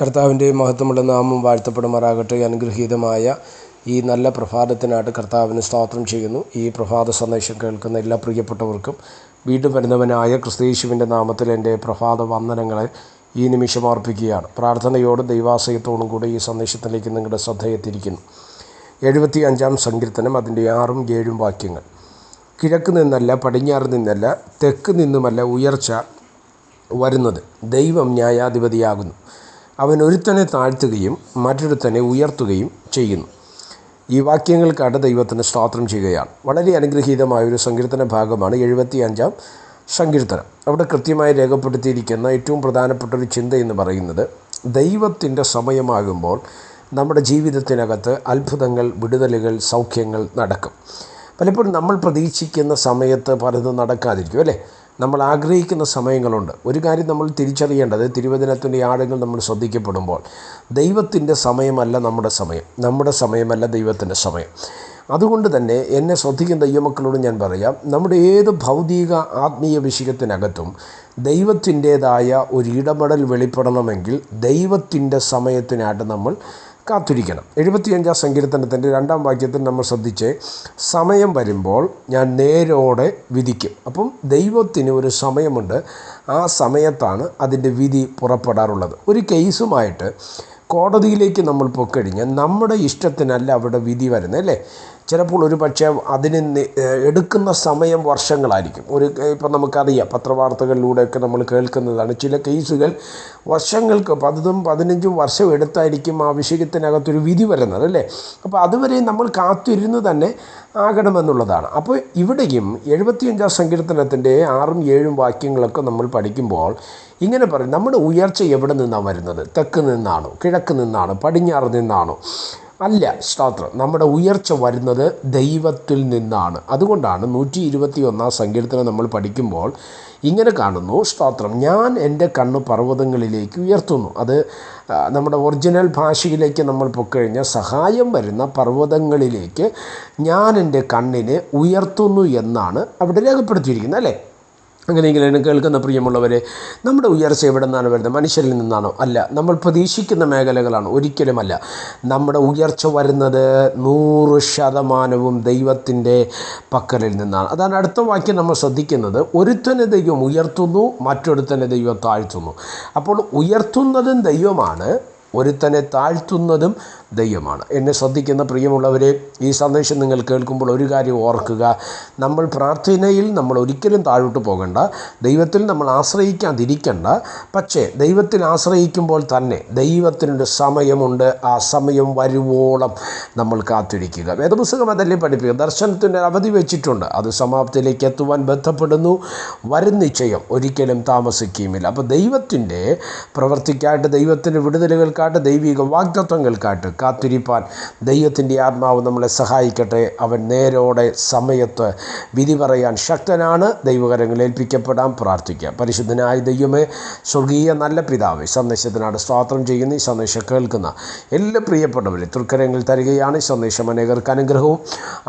കർത്താവിന്റെ മഹത്വമുള്ള നാമം വാഴ്ത്തപ്പെടുമാറാകട്ടെ. അനുഗ്രഹീതമായ ഈ നല്ല പ്രഭാതത്തിനായിട്ട് കർത്താവിന് സ്തോത്രം ചെയ്യുന്നു. ഈ പ്രഭാത സന്ദേശം കേൾക്കുന്ന എല്ലാ പ്രിയപ്പെട്ടവർക്കും വീണ്ടും വരുന്നവനായ ക്രിസ്തീശുവിന്റെ നാമത്തിൽ എന്റെ പ്രഭാത വന്ദനങ്ങളെ ഈ നിമിഷം അർപ്പിക്കുകയാണ്. പ്രാർത്ഥനയോടും ദൈവാശയത്തോടും കൂടി ഈ സന്ദേശത്തിലേക്ക് നിങ്ങളുടെ ശ്രദ്ധയെത്തിയിരിക്കുന്നു. എഴുപത്തി അഞ്ചാം സങ്കീർത്തനം അതിന്റെ ആറും ഏഴും വാക്യങ്ങൾ. കിഴക്ക് നിന്നല്ല പടിഞ്ഞാറ് നിന്നല്ല തെക്ക് നിന്നുമല്ല ഉയർച്ച വരുന്നത് ദൈവം ന്യായാധിപതിയാകുന്നു. അവൻ ഒരുത്തനെ താഴ്ത്തുകയും മറ്റൊരുത്തനെ ഉയർത്തുകയും ചെയ്യുന്നു. ഈ വാക്യങ്ങൾക്കാണ് ദൈവത്തിന് സ്തോത്രം ചെയ്യുകയാണ്. വളരെ അനുഗ്രഹീതമായ ഒരു സങ്കീർത്തന ഭാഗമാണ് എഴുപത്തി അഞ്ചാം സങ്കീർത്തനം. അവിടെ കൃത്യമായി രേഖപ്പെടുത്തിയിരിക്കുന്ന ഏറ്റവും പ്രധാനപ്പെട്ട ഒരു ചിന്ത എന്ന് പറയുന്നത് ദൈവത്തിന്റെ സമയമാകുമ്പോൾ നമ്മുടെ ജീവിതത്തിനകത്ത് അത്ഭുതങ്ങൾ വിടുതലുകൾ സൗഖ്യങ്ങൾ നടക്കും. പലപ്പോഴും നമ്മൾ പ്രതീക്ഷിക്കുന്ന സമയത്ത് പലതും നടക്കാതിരിക്കും അല്ലേ? നമ്മൾ ആഗ്രഹിക്കുന്ന സമയങ്ങളുണ്ട്. ഒരു കാര്യം നമ്മൾ തിരിച്ചറിയേണ്ടത് തിരുവചനത്തിന്റെ ആഴങ്ങൾ നമ്മൾ ശ്രദ്ധിക്കപ്പെടുമ്പോൾ ദൈവത്തിന്റെ സമയമല്ല നമ്മുടെ സമയം. നമ്മുടെ സമയമല്ല ദൈവത്തിന്റെ സമയം. അതുകൊണ്ട് തന്നെ എന്നെ ശ്രദ്ധിക്കുന്ന ദൈവമക്കളോട് ഞാൻ പറയാം നമ്മുടെ ഏത് ഭൗതിക ആത്മീയ വിഷയത്തിനകത്തും ദൈവത്തിന്റേതായ ഒരു ഇടപെടൽ വെളിപ്പെടണമെങ്കിൽ ദൈവത്തിന്റെ സമയത്തിനായിട്ട് നമ്മൾ കാത്തിരിക്കണം. എഴുപത്തിയഞ്ചാം സങ്കീർത്തനത്തിന്റെ രണ്ടാം വാക്യത്തിൽ നമ്മൾ ശ്രദ്ധിച്ച് സമയം വരുമ്പോൾ ഞാൻ നേരോടെ വിധിക്കും. അപ്പം ദൈവത്തിന് ഒരു സമയമുണ്ട്. ആ സമയത്താണ് അതിന്റെ വിധി പുറപ്പെടാറുള്ളത്. ഒരു കേസുമായിട്ട് കോടതിയിലേക്ക് നമ്മൾ പൊക്കഴിഞ്ഞാൽ നമ്മുടെ ഇഷ്ടത്തിനല്ല അവിടെ വിധി വരുന്നത് അല്ലേ? ചിലപ്പോൾ ഒരു പക്ഷേ അതിന് എടുക്കുന്ന സമയം വർഷങ്ങളായിരിക്കും. ഒരു ഇപ്പം നമുക്കറിയാം പത്രവാർത്തകളിലൂടെയൊക്കെ നമ്മൾ കേൾക്കുന്നതാണ്. ചില കേസുകൾ വർഷങ്ങൾക്ക് പതിനും പതിനഞ്ചും വർഷം എടുത്തായിരിക്കും ആ വിഷയത്തിനകത്തൊരു വിധി വരുന്നത് അല്ലേ? അപ്പോൾ അതുവരെ നമ്മൾ കാത്തിരുന്ന് തന്നെ ആകണമെന്നുള്ളതാണ്. അപ്പോൾ ഇവിടെയും എഴുപത്തിയഞ്ചാം സങ്കീർത്തനത്തിന്റെ ആറും ഏഴും വാക്യങ്ങളൊക്കെ നമ്മൾ പഠിക്കുമ്പോൾ ഇങ്ങനെ പറയും നമ്മുടെ ഉയർച്ച എവിടെ നിന്നാണ് വരുന്നത്? തെക്ക് നിന്നാണോ? കിഴക്ക് നിന്നാണോ? പടിഞ്ഞാറ് നിന്നാണോ? അല്ല സ്തോത്രം നമ്മുടെ ഉയർച്ച വരുന്നത് ദൈവത്തിൽ നിന്നാണ്. അതുകൊണ്ടാണ് നൂറ്റി ഇരുപത്തി ഒന്നാം സങ്കീർത്തനം നമ്മൾ പഠിക്കുമ്പോൾ ഇങ്ങനെ കാണുന്നു. സ്തോത്രം ഞാൻ എന്റെ കണ്ണ് പർവതങ്ങളിലേക്ക് ഉയർത്തുന്നു. അത് നമ്മുടെ ഒറിജിനൽ ഭാഷയിലേക്ക് നമ്മൾ പൊക്കഴിഞ്ഞാൽ സഹായം വരുന്ന പർവതങ്ങളിലേക്ക് ഞാൻ എന്റെ കണ്ണിനെ ഉയർത്തുന്നു എന്നാണ് അവിടെ രേഖപ്പെടുത്തിയിരിക്കുന്നത് അല്ലേ? അങ്ങനെയെങ്കിൽ എന്നെ കേൾക്കുന്ന പ്രിയമുള്ളവരെ നമ്മുടെ ഉയർച്ച എവിടെ നിന്നാണ് വരുന്നത്? മനുഷ്യരിൽ നിന്നാണോ? അല്ല നമ്മൾ പ്രതീക്ഷിക്കുന്ന മേഖലകളാണ് ഒരിക്കലുമല്ല. നമ്മുടെ ഉയർച്ച വരുന്നത് നൂറ് ശതമാനവും ദൈവത്തിന്റെ പക്കലിൽ നിന്നാണ്. അതാണ് അടുത്ത വാക്യം നമ്മൾ ശ്രദ്ധിക്കുന്നത്. ഒരുത്തനെ ദൈവം ഉയർത്തുന്നു മറ്റൊരുത്തനെ ദൈവം താഴ്ത്തുന്നു. അപ്പോൾ ഉയർത്തുന്നതും ദൈവമാണ് ഒരുത്തനെ താഴ്ത്തുന്നതും ദൈവമാണ്. എന്നെ ശ്രദ്ധിക്കുന്ന പ്രിയമുള്ളവരെ ഈ സന്ദേശം നിങ്ങൾ കേൾക്കുമ്പോൾ ഒരു കാര്യം ഓർക്കുക. നമ്മൾ പ്രാർത്ഥനയിൽ നമ്മൾ ഒരിക്കലും താഴോട്ട് പോകണ്ട. ദൈവത്തിൽ നമ്മൾ ആശ്രയിക്കാതിരിക്കണ്ട. പക്ഷേ ദൈവത്തിൽ ആശ്രയിക്കുമ്പോൾ തന്നെ ദൈവത്തിനൊരു സമയമുണ്ട്. ആ സമയം വരുവോളം നമ്മൾ കാത്തിരിക്കുക. വേദപുസ്തകം അതല്ലേ പഠിപ്പിക്കുക ദർശനത്തിന്റെ അവധി വെച്ചിട്ടുണ്ട്. അത് സമാപ്തിയിലേക്ക് എത്തുവാൻ ബന്ധപ്പെടുന്നു. വരും നിശ്ചയം ഒരിക്കലും താമസിക്കുകയുമില്ല. അപ്പോൾ ദൈവത്തിന്റെ പ്രവർത്തിക്കായിട്ട് ദൈവത്തിന്റെ വിടുതലുകൾക്കായിട്ട് ദൈവിക വാഗ്ദത്വങ്ങൾക്കായിട്ട് കാത്തിരിപ്പാൻ ദൈവത്തിന്റെ ആത്മാവ് നമ്മളെ സഹായിക്കട്ടെ. അവൻ നേരോടെ സമയത്ത് വിധി പറയാൻ ശക്തനാണ്. ദൈവകരങ്ങൾ ഏൽപ്പിക്കപ്പെടാൻ പ്രാർത്ഥിക്കുക പരിശുദ്ധനായ ദൈവമേ സ്വർഗീയ നല്ല പിതാവ് സന്ദേശത്തിനാണ് സ്വാത്രം ചെയ്യുന്ന ഈ സന്ദേശം കേൾക്കുന്ന എല്ലാ പ്രിയപ്പെട്ടവരെ തൃക്കരങ്ങൾ തരികയാണ്. ഈ സന്ദേശം അനേകർക്ക് അനുഗ്രഹവും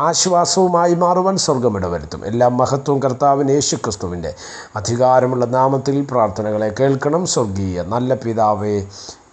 ആശ്വാസവുമായി മാറുവാൻ സ്വർഗമിടവരുത്തും എല്ലാ മഹത്വവും കർത്താവിന് യേശു ക്രിസ്തുവിന്റെ അധികാരമുള്ള നാമത്തിൽ പ്രാർത്ഥനകളെ കേൾക്കണം. സ്വർഗീയ നല്ല പിതാവേ